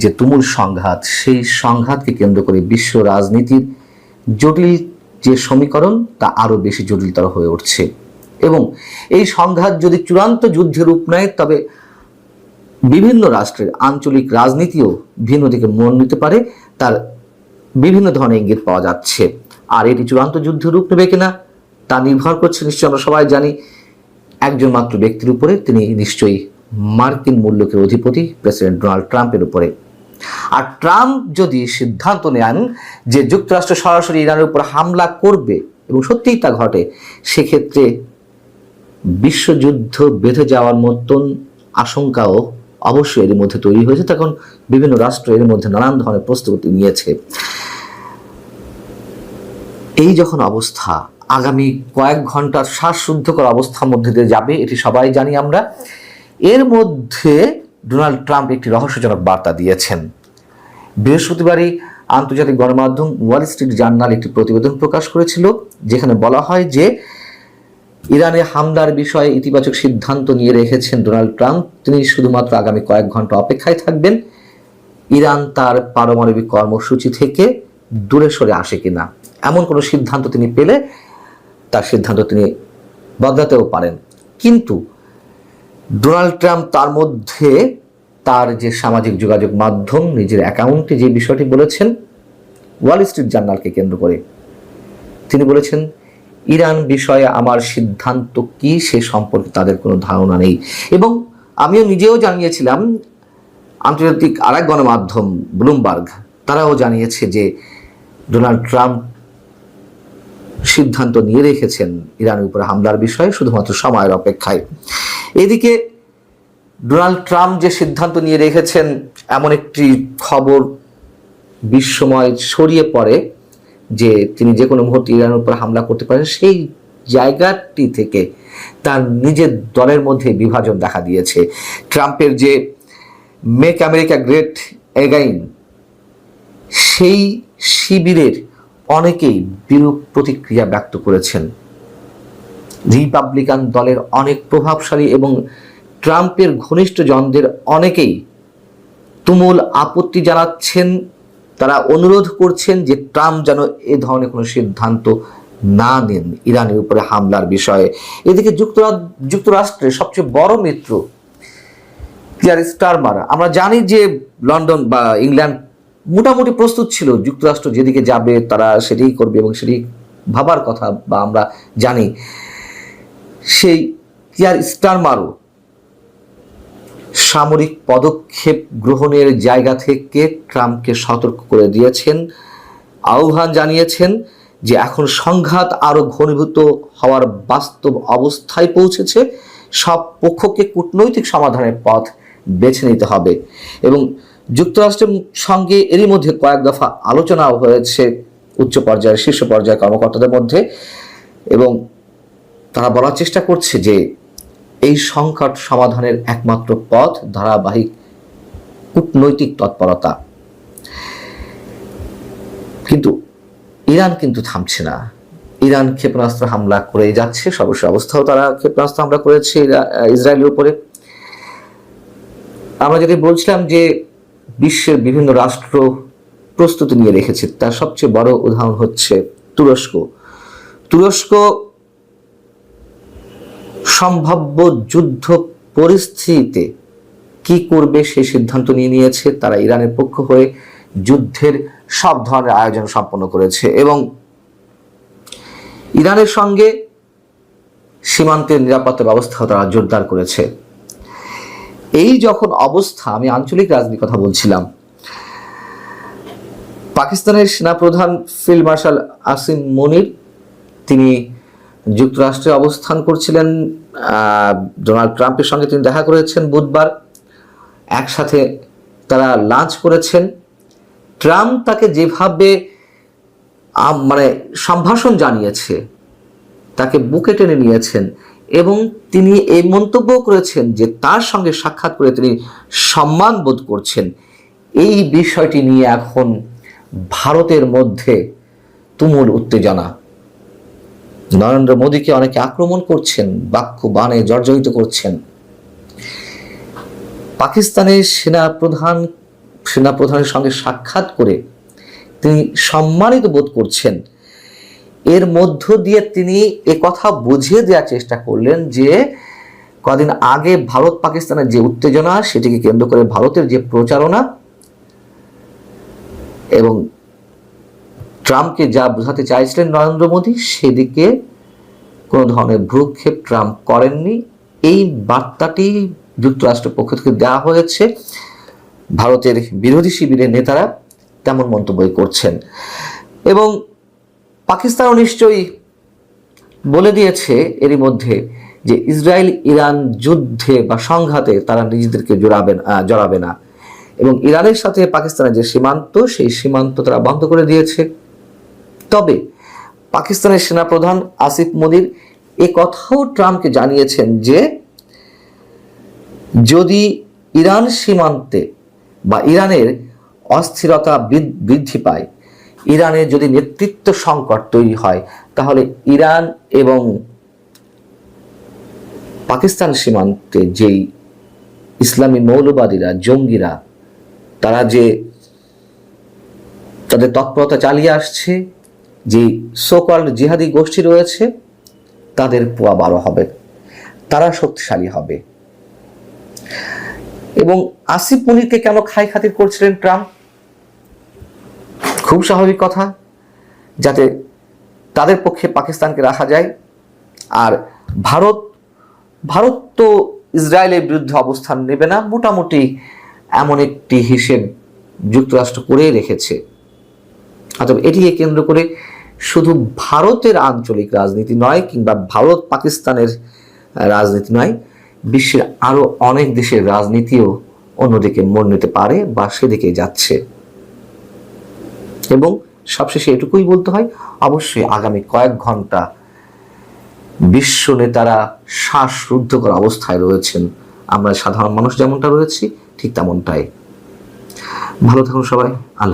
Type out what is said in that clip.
যে তুমুল সংঘাত, সেই সংঘাতকে কেন্দ্র করে বিশ্ব রাজনীতির জটিল যে সমীকরণ, তা আরও বেশি জটিলতর হয়ে উঠছে। এবং এই সংঘাত যদি চূড়ান্ত যুদ্ধের রূপ নেয়, তবে বিভিন্ন রাষ্ট্রের আঞ্চলিক রাজনীতিও ভিন্ন দিকে মন নিতে পারে, তার বিভিন্ন ধরনের ইঙ্গিত পাওয়া যাচ্ছে। আর এটি চূড়ান্ত যুদ্ধের রূপ নেবে কিনা, তা নির্ভর করছে, নিশ্চয়ই আমরা সবাই জানি, একজন মাত্র ব্যক্তির উপরে, তিনি নিশ্চয়ই মার্কিন মূল্যকের অধিপতি, প্রেসিডেন্ট ডোনাল্ড ট্রাম্পের উপরে। আর ট্রাম্প যদি সিদ্ধান্ত নেন যে যুক্তরাষ্ট্র সরাসরি ইরানের উপর হামলা করবে এবং সত্যিই তা ঘটে, সেক্ষেত্রে বিশ্বযুদ্ধ বেঁধে যাওয়ার মতন আশঙ্কাও অবশ্যই এর মধ্যে তৈরি হয়েছে। তখন বিভিন্ন রাষ্ট্র এর মধ্যে নানান ধরনের প্রস্তুতি নিয়েছে। এই যখন অবস্থা, আগামী কয়েক ঘণ্টার শ্বাসরুদ্ধকর অবস্থার মধ্যে দিয়ে যাবে, এটি সবাই জানি আমরা, এর মধ্যে ডোনাল্ড ট্রাম্প একটি রহস্যজনক বার্তা দিয়েছেন। বৃহস্পতিবারই আন্তর্জাতিক গণমাধ্যম ওয়াল স্ট্রিট জার্নাল একটি প্রতিবেদন প্রকাশ করেছিল, যেখানে বলা হয় যে ইরানে হামলার বিষয়ে ইতিবাচক সিদ্ধান্ত নিয়ে রেখেছেন ডোনাল্ড ট্রাম্প। তিনি শুধুমাত্র আগামী কয়েক ঘণ্টা অপেক্ষায় থাকবেন। ইরান তার পারমাণবিক কর্মসূচি থেকে দূরে সরে আসে কিনা, এমন কোনো সিদ্ধান্ত তিনি পেলে তার সিদ্ধান্ত তিনি বদলাতেও পারেন। কিন্তু ডোনাল্ড ট্রাম্প তার মধ্যে তার যে সামাজিক যোগাযোগ মাধ্যম, নিজের অ্যাকাউন্টে যে বিষয়টি বলেছেন ওয়াল স্ট্রিট জার্নালকে কেন্দ্র করে। তিনি বলেছেন, ইরান বিষয়ে আমার সিদ্ধান্ত কি সে সম্পর্কে তাদের কোনো ধারণা নেই। এবং আমিও নিজেও জানিয়েছিলাম, আন্তর্জাতিক আরেক গণমাধ্যম, ব্লুমবার্গ, তারাও জানিয়েছে যে ডোনাল্ড ট্রাম্প সিদ্ধান্ত নিয়ে রেখেছেন ইরানের উপরে হামলার বিষয়ে শুধুমাত্র সময়ের অপেক্ষায়। এদিকে ডোনাল্ড ট্রাম্প যে সিদ্ধান্ত নিয়ে রেখেছেন, এমন একটি খবর বিশ্বময় ছড়িয়ে পড়ে যে তিনি যে কোনো মুহূর্তে ইরানের উপর হামলা করতে পারেন, সেই জায়গাটি থেকে তার নিজের দলের মধ্যে বিভাজন দেখা দিয়েছে। ট্রাম্পের যে মেক আমেরিকা গ্রেট এগাইন সেই শিবিরের অনেকেই বিরূপ প্রতিক্রিয়া ব্যক্ত করেছেন। রিপাবলিকান দলের অনেক প্রভাবশালী এবং ট্রাম্পের ঘনিষ্ঠ জনদের অনেকেই তুমুল আপত্তি জানাচ্ছেন, তারা অনুরোধ করছেন যে ট্রাম্প যেন এ ধরনের কোনো সিদ্ধান্ত না নেন ইরানের উপরে হামলার বিষয়ে। এদিকে যুক্তরা, যুক্তরাষ্ট্রের সবচেয়ে বড় মিত্র ক্লিয়ার স্টারমার। আমরা জানি যে লন্ডন বা ইংল্যান্ড মোটামুটি প্রস্তুত ছিল, যুক্তরাষ্ট্র যেদিকে যাবে তারা সেটাই করবে এবং সেটি ভাবার কথা বা আমরা জানি। সেই ক্লিয়ার স্টারমারও সামরিক পদক্ষেপ গ্রহণের জায়গা থেকে ট্রাম্পকে সতর্ক করে দিয়েছেন। আহ্বান জানিয়েছেন যে এখন সংঘাত আরও ঘনীভূত হওয়ার বাস্তব অবস্থায় পৌঁছেছে। সব পক্ষকে কূটনৈতিক সমাধানের পথ বেছে নিতে হবে। এবং যুক্তরাষ্ট্রের সঙ্গে এরই মধ্যে কয়েক দফা আলোচনাও হয়েছে উচ্চ পর্যায়ের শীর্ষ পর্যায়ের কর্মকর্তাদের মধ্যে। এবং তারা বলার চেষ্টা করছে যে এই সংকট সমাধানের একমাত্র পথ ধারাবাহিক কূটনৈতিক তৎপরতা। কিন্তু ইরান কিন্তু থামছে না। ইরান ক্ষেপণাস্ত্র হামলা করে যাচ্ছে সর্বস্ব অবস্থাও তারা ক্ষেপণাস্ত্র হামলা করেছে ইসরায়েলের উপরে। আমরা যদি বলছিলাম যে বিশ্বের বিভিন্ন রাষ্ট্র প্রস্তুতি নিয়ে রেখেছে, তার সবচেয়ে বড় উদাহরণ হচ্ছে তুরস্ক। তুরস্ক সম্ভাব্য যুদ্ধ পরিস্থিতিতে কি করবে সেই সিদ্ধান্ত নিয়ে নিয়েছে, তারা ইরানের পক্ষ হয়ে যুদ্ধের সব ধরনের আয়োজন সম্পন্ন করেছে এবং ইরানের সঙ্গে সীমান্তের নিরাপত্তা ব্যবস্থা তারা জোরদার করেছে। এই যখন অবস্থা, আমি আঞ্চলিক রাজনীতির কথা বলছিলাম, পাকিস্তানের সেনাপ্রধান ফিল্ড মার্শাল আসিম মনির, তিনি যুক্তরাষ্ট্রে অবস্থান করছিলেন ডোনাল্ড ট্রাম্পের সঙ্গে তিনি দেখা করেছেন বুধবার। একসাথে তারা লাঞ্চ করেছেন। ট্রাম্প তাকে যেভাবে মানে সম্ভাষণ জানিয়েছে, তাকে বুকে টেনে নিয়েছেন এবং তিনি এই মন্তব্য করেছেন যে তার সঙ্গে সাক্ষাৎ করে তিনি সম্মান বোধ করছেন। এই বিষয়টি নিয়ে এখন ভারতের মধ্যে তুমুল উত্তেজনা। নরেন্দ্র মোদীকে অনেকে আক্রমণ করছেন বাক্য বাণে জর্জরিত করছেন। পাকিস্তানের সেনা প্রধান সেনাপ্রধানের সঙ্গে সাক্ষাৎ করে তিনি সম্মানিত বোধ করছেন। এর মধ্য দিয়ে তিনি কথা বুঝিয়ে দেওয়ার চেষ্টা করলেন যে, কদিন আগে ভারত পাকিস্তানের যে উত্তেজনা, সেটিকে কেন্দ্র করে ভারতের যে প্রচারণা এবং ট্রাম্পকে যা বোঝাতে চাইছিলেন নরেন্দ্র মোদী, সেদিকে কোনো ধরনের ভ্রুক্ষেপ ট্রাম্প করেননি। এই বার্তাটি যুক্তরাষ্ট্রের পক্ষ থেকে দেওয়া হয়েছে। ভারতের বিরোধী শিবিরের নেতারা তেমন মন্তব্য করছেন। এবং পাকিস্তানও নিশ্চয়ই বলে দিয়েছে এরই মধ্যে যে ইসরায়েল ইরান যুদ্ধে বা সংঘাতে তারা নিজেদেরকে জড়াবে জড়াবে না। এবং ইরানের সাথে পাকিস্তানের যে সীমান্ত, সেই সীমান্ত তারা বন্ধ করে দিয়েছে। তবে পাকিস্তানের সেনাপ্রধান আসিফ মনির এ কথাও ট্রাম্পকে জানিয়েছেন যে, যদি ইরান সীমান্তে বা ইরানের অস্থিরতা বৃদ্ধি পায় ইরানের যদি নেতৃত্ব সংকট তৈরি হয়, তাহলে ইরান এবং পাকিস্তান সীমান্তে যেই ইসলামী মৌলবাদীরা, জঙ্গিরা, তারা যে তাদের তৎপরতা চালিয়ে আসছে যে সোকল জিহাদি গোষ্ঠী রয়েছে, তাদের পোয়া বারো হবে, তারা শক্তিশালী হবে। এবং আসিফ মনিরকে কেন খাই খাতির করছিলেন ট্রাম্প? খুব স্বাভাবিক কথা, যাতে তাদের পক্ষে পাকিস্তানকে রাখা যায়। আর ভারত ভারত তো ইসরায়েলের বিরুদ্ধে অবস্থান নেবে না, মোটামুটি এমন একটি হিসেব যুক্তরাষ্ট্র করেই রেখেছে। অথবা এটিকে কেন্দ্র করে শুধু ভারতের আঞ্চলিক রাজনীতি নয় কিংবা ভারত পাকিস্তানের রাজনীতি নয়, বিশ্বের আরও অনেক দেশের রাজনীতিও অন্যদিকে মোড় নিতে পারে বা সেদিকে যাচ্ছে। এবং সবশেষে এটুকুই বলতে হয়, অবশ্যই আগামী কয়েক ঘণ্টা বিশ্ব নেতারা শ্বাসরুদ্ধকর অবস্থায় রয়েছেন। আমরা সাধারণ মানুষ যেমনটা রয়েছি, ঠিক তেমনটাই। ভালো থাকুন সবাই, আল্লাহ